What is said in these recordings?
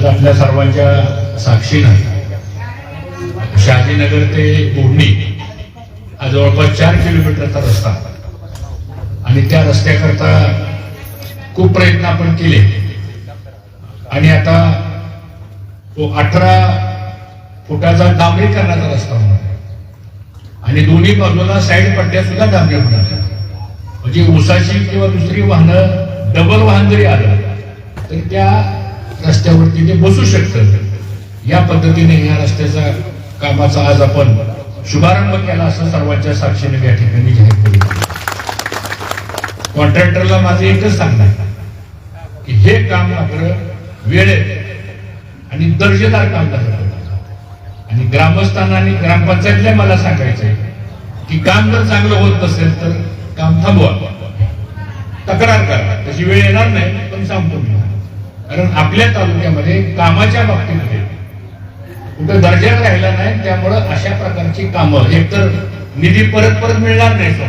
आज आपल्या सर्वांच्या साक्षीनं शहाजीनगर ते बोडणी हा जवळपास चार किलोमीटरचा रस्ता. आणि त्या रस्त्याकरता खूप प्रयत्न आपण केले. आणि आता तो अठरा फुटाचा डांबरीकरणाचा रस्ता होणार आणि दोन्ही बाजूला साईड पट्ट्या सुद्धा डांबरी होणार म्हणजे ऊसाची किंवा दुसरी वाहनं डबल वाहन जरी आलं तर त्या रस्त्यावरती ते बसू शकतं. या पद्धतीने या रस्त्याचा कामाचा आज आपण शुभारंभ केला असं सर्वांच्या साक्षीने या ठिकाणी जाहीर केली कॉन्ट्रॅक्टरला माझं एकच सांगणार की हे काम मात्र वेळेत आणि दर्जेदार काम झालं आणि ग्रामस्थांना आणि ग्रामपंचायतला मला सांगायचंय की काम जर चांगलं होत नसेल तर काम थांबवा. तक्रार करा. तशी वेळ येणार नाही पण सांगतो मी. कारण आपल्या तालुक्यामध्ये कामाच्या बाबतीमध्ये कुठं दर्जा राहिला नाही त्यामुळं अशा प्रकारची कामं एकतर निधी परत परत मिळणार नाही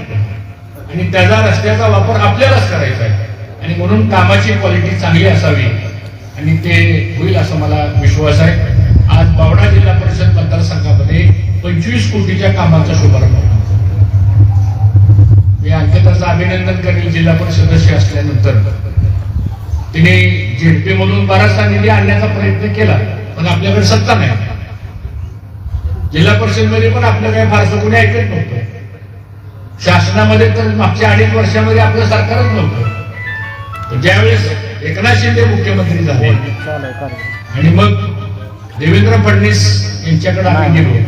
आणि त्याचा रस्त्याचा वापर आपल्यालाच करायचा आहे. आणि म्हणून कामाची क्वालिटी चांगली असावी. आणि ते होईल असा मला विश्वास आहे. आज बावडा जिल्हा परिषद मतदारसंघामध्ये पंचवीस कोटीच्या कामाचा शुभारंभ मी अंकिताचं अभिनंदन करेल जिल्हा परिषद सदस्य असल्यानंतर. तिने झेडपी मधून बराचसा निधी आणण्याचा प्रयत्न केला पण आपल्याकडे सत्ता नाही. जिल्हा परिषदमध्ये पण आपलं काही फारसं कोणी ऐकत नव्हतं. शासनामध्ये तर मागच्या अडीच वर्षामध्ये आपलं सरकारच नव्हतं. पण ज्यावेळेस एकनाथ शिंदे मुख्यमंत्री झाले आणि मग देवेंद्र फडणवीस यांच्याकडे आम्ही गेलो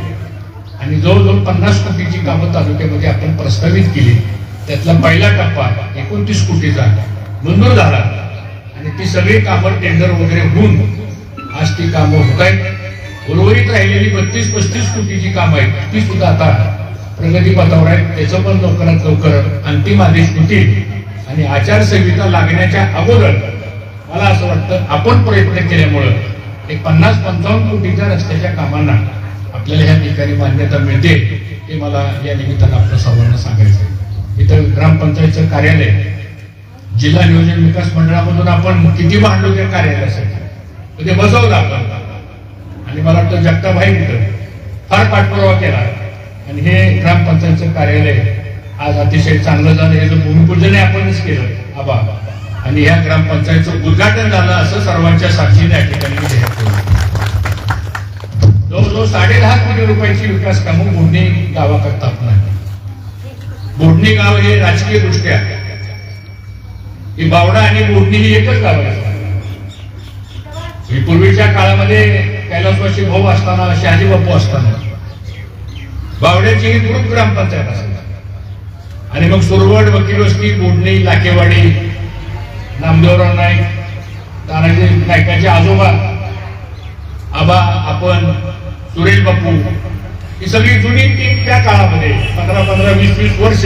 आणि जवळजवळ पन्नास कोटीची कामं तालुक्यामध्ये आपण प्रस्तावित केली. त्यातला पहिला टप्पा एकोणतीस कोटीचा मंजूर झाला. आणि ती सगळी कामं टेंडर वगैरे होऊन आज ती कामं होत आहेत. उर्वरित राहिलेली बत्तीस पस्तीस कोटीची कामं आहेत. ती सुद्धा आता प्रगतीपथावर आहेत. त्याचं पण लवकरात लवकर अंतिम आदेश होतील. आणि आचारसंहिता लागण्याच्या अगोदर मला असं वाटतं आपण प्रयत्न केल्यामुळं एक पन्नास पंचावन्न कोटीच्या रस्त्याच्या कामांना आपल्याला ह्या ठिकाणी मान्यता मिळते हे मला या निमित्तानं आपल्या सर्वांना सांगायचं आहे. इथं ग्रामपंचायतचं कार्यालय जिल्हा नियोजन विकास मंडळामधून आपण किती भांडलो त्या कार्यालयासाठी? ते बसवलं आपण. आणि मला वाटतं जगताभाई तिथं फार पाठपुरावा केला. आणि हे ग्रामपंचायतचं कार्यालय आज अतिशय चांगलं झालं. हे भूमिपूजनही आपणच केलं. आबा. आणि ह्या ग्रामपंचायतचं उद्घाटन झालं असं सर्वांच्या साक्षीने या ठिकाणी मी जाहीर केलं जवळजवळ साडे दहा कोटी रुपयाची विकास कामं बोडणी गावाकरता आपण बोडणी गाव हे राजकीय दृष्ट्या ही बावडा आणि बोडणी ही एकच गाव आहे. ही पूर्वीच्या काळामध्ये कैलासवाशी भाऊ असताना शहाजी बापू असताना बावड्याची ही ग्रुप ग्रामपंचायत असायची. आणि मग सुरवड वकीलवस्ती बोडणी लाकेवाडी नामदेवराव नाईक तानाजी नाईकाचे आजोबा आबा आपण सुरेश बापू ही सगळी जुनी टीम त्या काळामध्ये पंधरा पंधरा वीस वीस वर्ष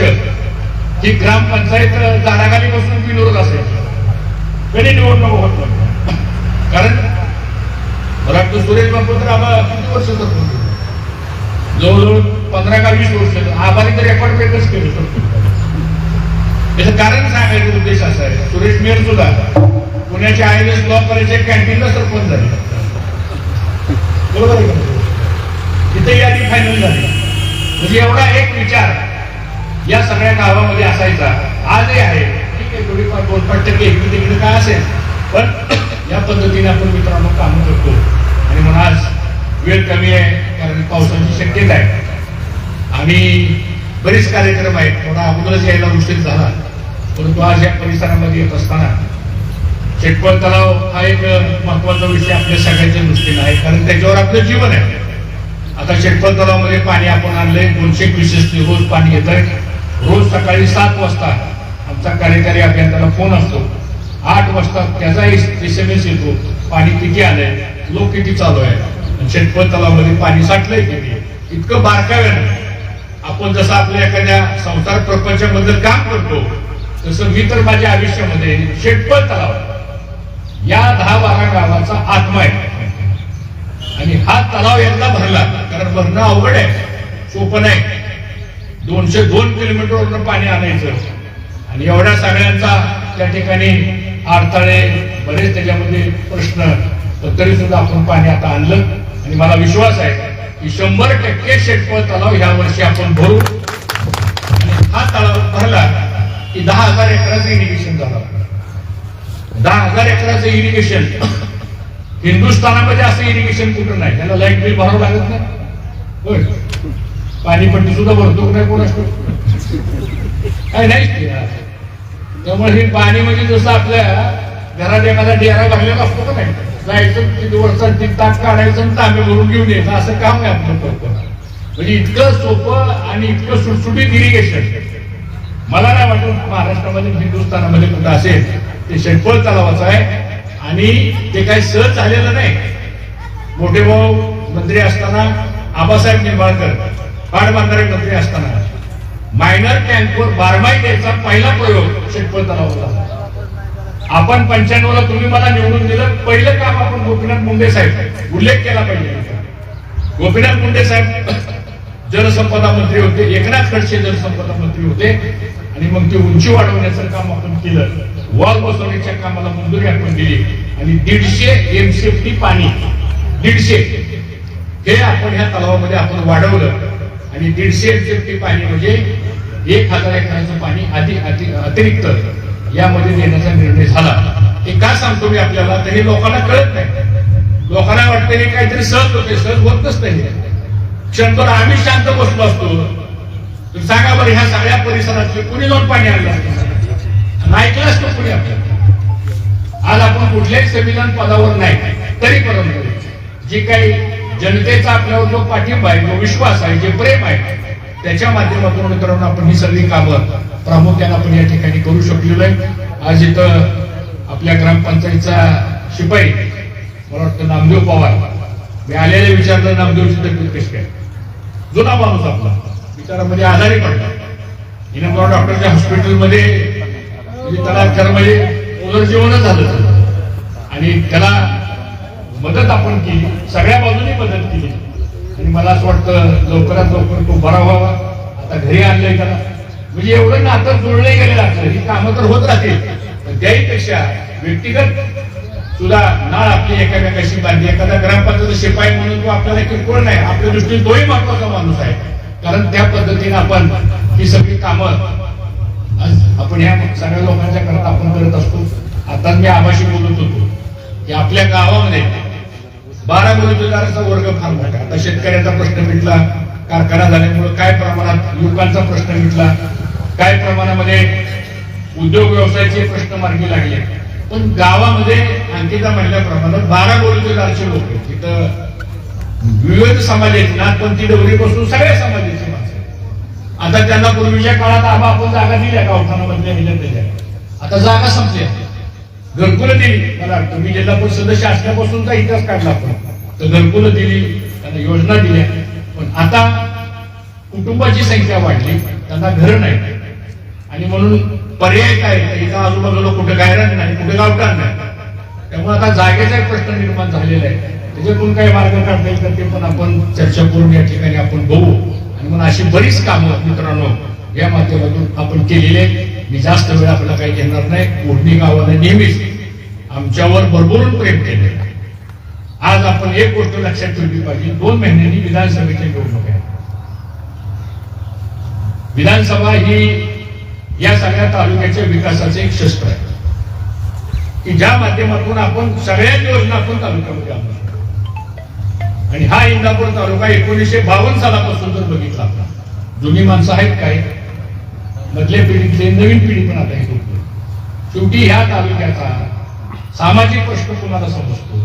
ही ग्रामपंचायत झाडाखाली बसून बिनवत असेल. कधी निवडणूक होत नाही. कारण मला वाटतं सुरेश बापू तर आम्हाला किती वर्ष होते जवळजवळ पंधरा का वीस वर्ष. आबाने तर रेकॉर्ड ब्रेकच केलं. त्याचं कारण सांगायचं उद्देश असा आहे. सुरेश मेर सुद्धा पुण्याच्या आय एस लॉ कॉलेजच्या कॅन्टीनला सरपंच झाले. बरोबर आहे तिथे यादी फायनल झाली. म्हणजे एवढा एक विचार या सगळ्या गावामध्ये असायचा. आजही आहे. ठीक आहे थोडीफार दोन पाच टक्के इकडे तिकडे काय असेल. पण या पद्धतीने आपण मित्रांनो काम करतो. आणि म्हणून आज वेळ कमी आहे कारण पावसाची शक्यता आहे. आणि बरेच कार्यक्रम आहेत. थोडा अगोदरच यायला उशीर झाला. परंतु आज या परिसरामध्ये येत असताना शेटपळ तलाव हा एक महत्त्वाचा विषय आपल्या सगळ्यांच्या दृष्टीने आहे. कारण त्याच्यावर आपलं जीवन आहे. आता शेटपळ तलावामध्ये पाणी आपण आणलंय. दोनशे क्युसेस रोज पाणी येत आहे रोज सकाळी सात वाजता आमचा कार्यकारी अभियंत्याला फोन असतो. आठ वाजता त्याचा एस एम एस येतो. पाणी किती आलंय? लोक किती चालू आहे शेतपत तलावमध्ये पाणी साठलंय किती इतकं बारकाव्यानं आपण जसं आपल्या एखाद्या संसार प्रपंचाबद्दल काम करतो तसं मी तर माझ्या आयुष्यामध्ये शेटपळ तलाव या दहा बारा गावाचा आत्मा आहे. आणि हा तलाव यांना भरला कारण भरणं अवघड आहे. सोपं नाही. दोनशे दोन किलोमीटरवरून पाणी आणायचं. आणि एवढ्या सगळ्यांचा त्या ठिकाणी अडथळे बरेच त्याच्यामध्ये प्रश्न पण तरी सुद्धा आपण पाणी आता आणलं. आणि मला विश्वास आहे की शंभर टक्के शेटपळ तलाव ह्या वर्षी आपण भरू. आणि हा तलाव भरला की दहा हजार एकराचं इरिगेशन झालं. दहा हजार एकराचं इरिगेशन हिंदुस्थानामध्ये असं इरिगेशन कुठं नाही. त्याला लाइट बिल भरावं लागत नाही. पाणीपट्टी सुद्धा भरतो का नाही कोणाच काय नाही. त्यामुळे हे पाणी म्हणजे जसं आपल्या घरात एखादा डेरा भरलेला असतो का नाही जायचं किती वरचा तीन ताक काढायचं आणि तांबे भरून घेऊन यायचं. असं काम आहे आपलं करतो म्हणजे इतकं सोपं आणि इतकं सुटसुटीत इरिगेशन मला नाही वाटत महाराष्ट्रामध्ये हिंदुस्थानामध्ये कुठं असेल ते शेटपळ तलावाचं आहे. आणि ते काही सहज झालेलं नाही. मोठे भाऊ मंत्री असताना आबासाहेब निंबाळकर पाटबंधारे मंत्री असताना. मायनर टँकवर बारमाई द्यायचा पहिला प्रयोग शेतपळ तलाव होता आपण पंच्याण्णव ला तुम्ही मला निवडून दिलं पहिलं काम आपण गोपीनाथ मुंडे साहेब उल्लेख केला पाहिजे. गोपीनाथ मुंडे साहेब जलसंपदा मंत्री होते एकनाथ खडसे जलसंपदा मंत्री होते आणि मग ते उंची वाढवण्याचं काम आपण केलं. वॉल बसवण्याच्या कामाला मंजुरी आपण दिली. आणि दीडशे एमसीएफटी पाणी दीडशे हे आपण ह्या तलावामध्ये आपण वाढवलं. आणि दीडशे एमसीएफटी पाणी म्हणजे एक हजार एकराचं पाणी अति अतिरिक्त यामध्ये देण्याचा निर्णय झाला. हे का सांगतो मी आपल्याला? तर हे लोकांना कळत नाही. लोकांना वाटतं हे काहीतरी सहज होते सहज होतच नाही क्षणभर आम्ही शांत बसलो असतो. तर सांगा बरं ह्या सगळ्या परिसरातले कुणी जाऊन पाणी आणलं? असतं ऐकलं असतं कुणी आपल्याला. आज आपण कुठल्याही संविधान पदावर नाही तरी परंतु जी काही जनतेचा आपल्यावर जो पाठिंबा आहे जो विश्वास आहे जे प्रेम आहे त्याच्या माध्यमातून मित्रांनो आपण ही सगळी कामं प्रामुख्याने आपण या ठिकाणी करू शकलेलो आहे. आज इथं आपल्या ग्रामपंचायतचा शिपाई मला वाटतं नामदेव पवार. मी आलेले विचारलं नामदेवची तब्येत कशी काय जुना माणूस आपला. विचारामध्ये आजारी पडला. हिने मला डॉक्टरच्या हॉस्पिटलमध्ये म्हणजे त्याला खरं म्हणजे पुनर्जीवनच झालं आणि त्याला मदत आपण केली. सगळ्या बाजूने मदत केली. आणि मला असं वाटतं लवकरात लवकर तो बरा व्हावा. आता घरी आणलंय त्याला. म्हणजे एवढं नातं जुळले गेलेलं असलं ही कामं तर होत राहतील. पण त्याहीपेक्षा व्यक्तिगत सुद्धा नाळ आपली एकामेकाशी बांधली. एखादा ग्रामपंचायत शिपाई म्हणून तो आपल्याला किरकोळ नाही. आपल्या दृष्टीने तोही महत्त्वाचा माणूस आहे. कारण त्या पद्धतीने आपण ही सगळी कामं आपण ह्या सगळ्या लोकांच्या करता आपण करत असतो. आता मी आभाशी बोलत होतो की आपल्या गावामध्ये बारा मजुरीदाराचा वर्ग फार मोठा. आता शेतकऱ्याचा प्रश्न मिटला कारखाना झाल्यामुळे काय प्रमाणात युवकांचा प्रश्न मिटला काय प्रमाणामध्ये उद्योग व्यवसायाचे प्रश्न मार्गी लागले. पण गावामध्ये अंकिता म्हणल्याप्रमाणे बारा मजुरीदारचे लोक आहेत. तिथं विविध समाजाचे नाथपंथी डोगरीपासून सगळ्या समाजाची माणसं आता त्यांना पूर्वीच्या काळात आबा आपण जागा दिल्या गावठाणामधल्या ह्याच्यात आता जागा संपल्या. घरकुलं दिली. मला तुम्ही मी जिल्हा परिषद सदस्य असल्यापासूनचा इतिहास काढला आपण तर घरकुलं दिली त्यांना योजना दिल्या. पण आता कुटुंबाची संख्या वाढली त्यांना घर नाही. आणि म्हणून पर्याय काय? इथं आजूबाजूला कुठे गायरान नाही कुठे गावठाण नाही. त्यामुळे आता जागेचा एक प्रश्न निर्माण झालेला आहे. त्याच्यातून काही मार्ग काढता येईल तर ते पण आपण चर्चा करून या ठिकाणी आपण बघू. आणि मग अशी बरीच कामं मित्रांनो या माध्यमातून आपण केलेली आहेत. मी जास्त वेळ आपल्याला काही घेणार नाही. कोडणी गावाने नेहमीच आमच्यावर भरभरून प्रेम केले आज आपण एक गोष्ट लक्षात ठेवली पाहिजे. दोन महिन्यांनी विधानसभेची निवडणूक आहे विधानसभा ही या सगळ्या तालुक्याच्या विकासाचे एक शस्त्र आहे. की ज्या माध्यमातून आपण सगळ्याच योजना आपण तालुक्यामध्ये आणू शकतो. आणि हा इंदापूर तालुका एकोणीसशे बावन्न सालापासून जर बघितला आपला जुनी माणसं आहेत काय मधल्या पिढीतले नवीन पिढी पण आता हे शेवटी ह्या तालुक्याचा सामाजिक प्रश्न कोणाला समजतो?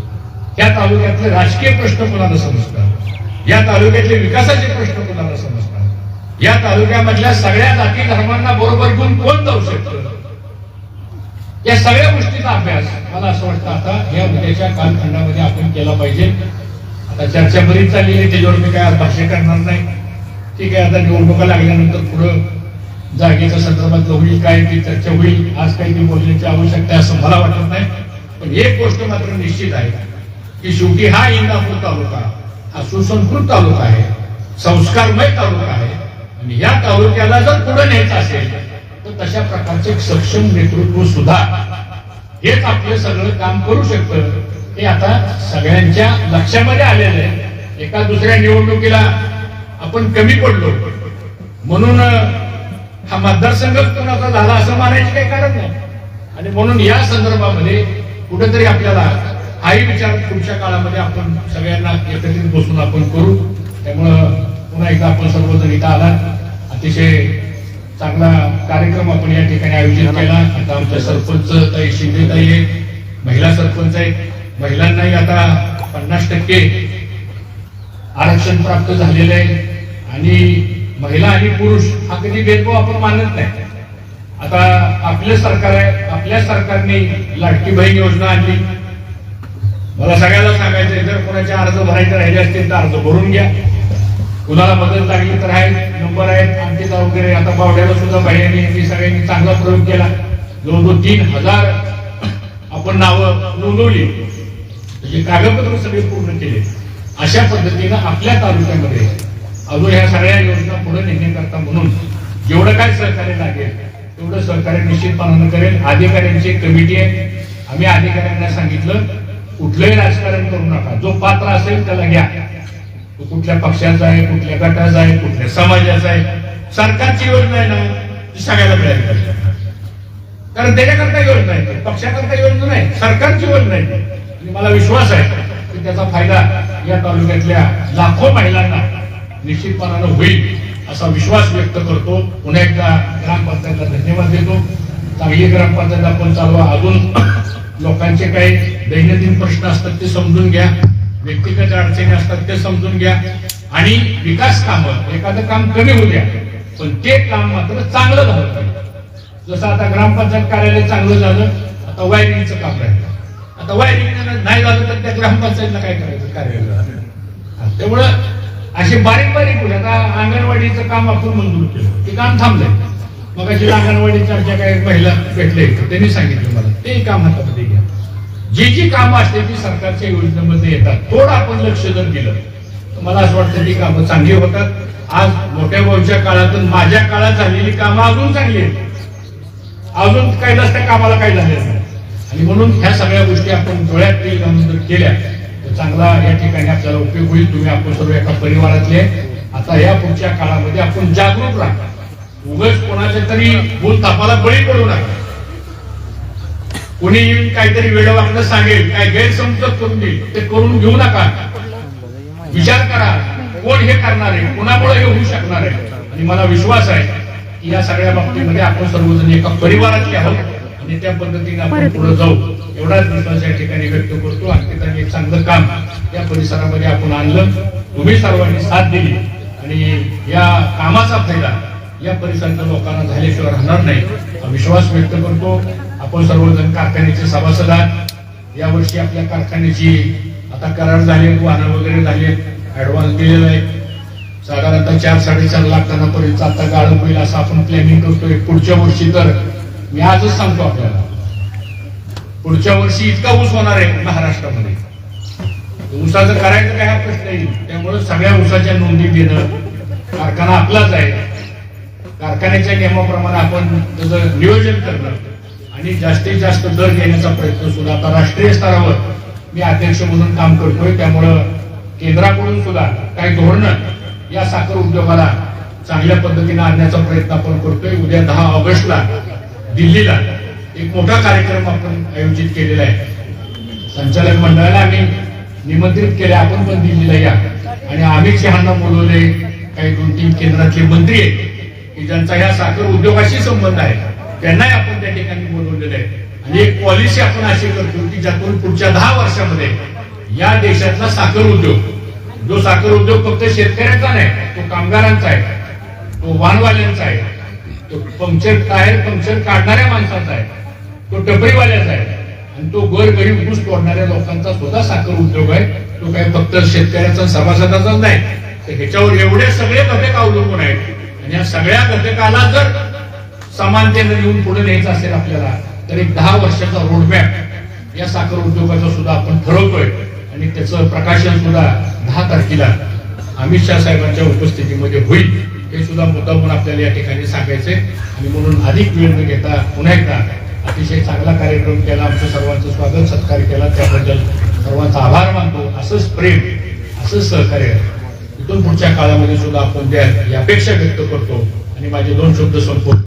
या तालुक्यातले राजकीय प्रश्न कोणाला समजतात? या तालुक्यातले विकासाचे प्रश्न कोणाला समजतात? या तालुक्यामधल्या सगळ्या जाती धर्मांना बरोबर घेऊन कोण जाऊ शकतं? या सगळ्या गोष्टीचा अभ्यास मला असं वाटतं आता या उद्याच्या कालखंडामध्ये आपण केला पाहिजे. आता चर्चा बरीच चाललेली आहे त्याच्यावर मी काय भाष्य करणार नाही. ठीक आहे आता निवडणुका लागल्यानंतर पुढं जागेच्या संदर्भात होईल काय ती चर्चा होईल आज काही ती बोलण्याची आवश्यकता असं मला वाटत नाही. पण एक गोष्ट मात्र निश्चित आहे की शेवटी हा इंदापूर तालुका हा सुसंस्कृत तालुका आहे संस्कारमय तालुका आहे आणि या तालुक्याला जर पुढे न्यायचं असेल तर तशा प्रकारचे सक्षम नेतृत्व सुद्धा हेच आपलं सगळं काम करू शकतं. हे आता सगळ्यांच्या लक्षामध्ये आलेलं आहे. एका दुसऱ्या निवडणुकीला आपण कमी पडलो. म्हणून हा मतदारसंघ कोणाचा झाला असं मानायचं काही कारण नाही. आणि म्हणून या संदर्भामध्ये कुठेतरी आपल्याला हाही विचार पुढच्या काळामध्ये आपण सगळ्यांना एकत्रित बसून आपण करू. त्यामुळं पुन्हा एकदा आपण सर्वजण इथं आलात. अतिशय चांगला कार्यक्रम आपण या ठिकाणी आयोजित केला. आता आमच्या सरपंच ताई शिंदे ताई आहे महिला सरपंच आहेत. महिलांनाही आता पन्नास टक्के आरक्षण प्राप्त झालेलं आहे. आणि महिला आणि पुरुष हा कधी भेदभाव आपण मानत नाही. आता आपलं सरकार आहे आपल्या सरकारने लाडकी बहीण योजना आणली. मला सगळ्याला सांगायचं जर कोणाचे अर्ज भरायचे राहिले असतील तर अर्ज भरून घ्या. कुणाला मदत लागली तर आहेत नंबर आहेत आमचे वगैरे आता पावड्याला सुद्धा बाह्यांनी यांनी सगळ्यांनी चांगला प्रयोग केला. जवळजवळ तीन हजार आपण नावं नोंदवली. म्हणजे कागदपत्र सगळे पूर्ण केले. अशा पद्धतीनं आपल्या तालुक्यामध्ये अजून ह्या सगळ्या योजना पुढे नेण्याकरता म्हणून जेवढं काय सहकार्य लागेल तेवढं सरकार निश्चितपणानं करेल. अधिकाऱ्यांची एक कमिटी आहे. आम्ही अधिकाऱ्यांना सांगितलं कुठलंही राजकारण करू नका. जो पात्र असेल त्याला घ्या. तो कुठल्या पक्षाचा आहे कुठल्या गटाचा आहे कुठल्या समाजाचा आहे. सरकारची योजना आहे ना ती सगळ्याला मिळाली पाहिजे कारण त्याच्याकरता योजना आहे पक्षाकरता योजना नाही सरकारची योजना आहे आणि मला विश्वास आहे की त्याचा फायदा या तालुक्यातल्या लाखो महिलांना निश्चितपणानं होईल. असा विश्वास व्यक्त करतो. पुन्हा एकदा ग्रामपंचायतला धन्यवाद देतो. चांगली ग्रामपंचायत आपण चालवा. अजून लोकांचे काही दैनंदिन प्रश्न असतात ते समजून घ्या. व्यक्तिगत अडचणी असतात ते समजून घ्या. आणि विकास कामं एखादं काम कमी होऊ द्या पण ते काम मात्र चांगलं झालं पाहिजे. जसं आता ग्रामपंचायत कार्यालय चांगलं झालं आता वायरिंगचं काम राहिलं. आता वायरिंग नाही झालं तर त्या ग्रामपंचायतला काय करायचं? कार्यालय त्यामुळं असे बारीक बारीक गोष्टी आता अंगणवाडीचं काम आपण मंजूर केलं. ते काम थांबलंय. मग अशी अंगणवाडीच्या आमच्या काही महिला भेटले त्यांनी सांगितलं मला. ते काम हातामध्ये घ्या. जी जी कामं असते ती सरकारच्या योजनेमध्ये येतात. थोडं आपण लक्ष जर दिलं तर मला असं वाटतं ती कामं चांगली होतात. आज मोठ्या भाऊच्या काळातून माझ्या काळात झालेली कामं अजून चांगली आहेत. अजून काही नसत्या कामाला काही झालेलं नाही. आणि म्हणून ह्या सगळ्या गोष्टी आपण डोळ्यात केल्या चांगला या ठिकाणी आपल्याला उपयोग होईल. तुम्ही आपण सर्व एका परिवारातले. आता या पुढच्या काळामध्ये आपण जागरूक राहा उगाच कोणाच्या तरी भूल तापाला बळी पडू नका. कोणी येऊन काहीतरी वेळ वाकडं सांगेल काय गैरसमज करून देईल ते करून घेऊ नका. विचार करा कोण हे करणार आहे कोणामुळे हे होऊ शकणार आहे? आणि मला विश्वास आहे की या सगळ्या बाबतीमध्ये आपण सर्वजण एका परिवारातले आहोत. आणि त्या पद्धतीने आपण पुढे जाऊ एवढाच विश्वास या ठिकाणी व्यक्त करतो. त्यांनी एक चांगलं काम या परिसरामध्ये आपण आणलं. तुम्ही सर्वांनी साथ दिली. आणि या कामाचा फायदा या परिसराच्या लोकांना झाल्याशिवाय राहणार नाही. विश्वास व्यक्त करतो. आपण सर्वजण कारखान्याचे सभासद आहात यावर्षी आपल्या कारखान्याची आता करार झाले वाहनं वगैरे झाले ऍडव्हान्स दिलेला आहे. साधारणतः चार साडेचार लाख टनापर्यंत आता गाळप होईल असं आपण प्लॅनिंग करतोय. पुढच्या वर्षी तर मी आजच सांगतो आपल्याला. पुढच्या वर्षी इतका ऊस होणार आहे महाराष्ट्रामध्ये. ऊसाचं करायचं काय हा प्रश्न येईल. त्यामुळे सगळ्या ऊसाच्या नोंदी देणं कारखाना आपलाच आहे. कारखान्याच्या नियमाप्रमाणे आपण त्याचं नियोजन करणं आणि जास्तीत जास्त दर घेण्याचा प्रयत्न सुद्धा आता राष्ट्रीय स्तरावर मी अध्यक्ष म्हणून काम करतोय. त्यामुळं केंद्राकडून सुद्धा काही धोरणं या साखर उद्योगाला चांगल्या पद्धतीने आणण्याचा प्रयत्न आपण करतोय. उद्या दहा ऑगस्टला दिल्लीला एक मोठा कार्यक्रम आपण आयोजित केलेला आहे. संचालक मंडळाला आम्ही निमंत्रित केले आपण पण दिल्लीला या. आणि अमित शहाना बोलवले काही दोन तीन केंद्रातले मंत्री आहेत की ज्यांचा ह्या साखर उद्योगाशी संबंध आहे त्यांनाही आपण त्या ठिकाणी बोलवलेलं आहे. आणि एक पॉलिसी आपण अशी करतो की ज्यातून पुढच्या दहा वर्षामध्ये या देशातला साखर उद्योग जो साखर उद्योग फक्त शेतकऱ्यांचा नाही तो कामगारांचा आहे तो वाहनवाल्यांचा आहे तो पंक्चर टायर पंक्चर काढणाऱ्या माणसाचा आहे. तो टपरीवाल्याचा आहे. आणि तो गोर गरीब ऊस तोडणाऱ्या लोकांचा स्वतः साखर उद्योग आहे. तो काही फक्त शेतकऱ्याचा सभासदाचाच नाही. तर ह्याच्यावर एवढे सगळे घटक अवलंबून आहेत. आणि या सगळ्या घटकाला जर समानतेनं येऊन पुढे न्यायचं असेल आपल्याला तर एक दहा वर्षाचा रोडमॅप या साखर उद्योगाचा सुद्धा आपण ठरवतोय. आणि त्याचं प्रकाशन सुद्धा दहा तारखेला अमित शाह साहेबांच्या उपस्थितीमध्ये होईल. हे सुद्धा मुद्दा म्हणून आपल्याला या ठिकाणी सांगायचे आणि म्हणून अधिक वेळ न घेता पुन्हा एकदा अतिशय चांगला कार्यक्रम केला आमचं सर्वांचं स्वागत सत्कार केला. त्याबद्दल सर्वांचा आभार मानतो. असंच प्रेम असंच सहकार्य इथून पुढच्या काळामध्ये सुद्धा आपण द्याल ही अपेक्षा व्यक्त करतो. आणि माझे दोन शब्द संपवतो.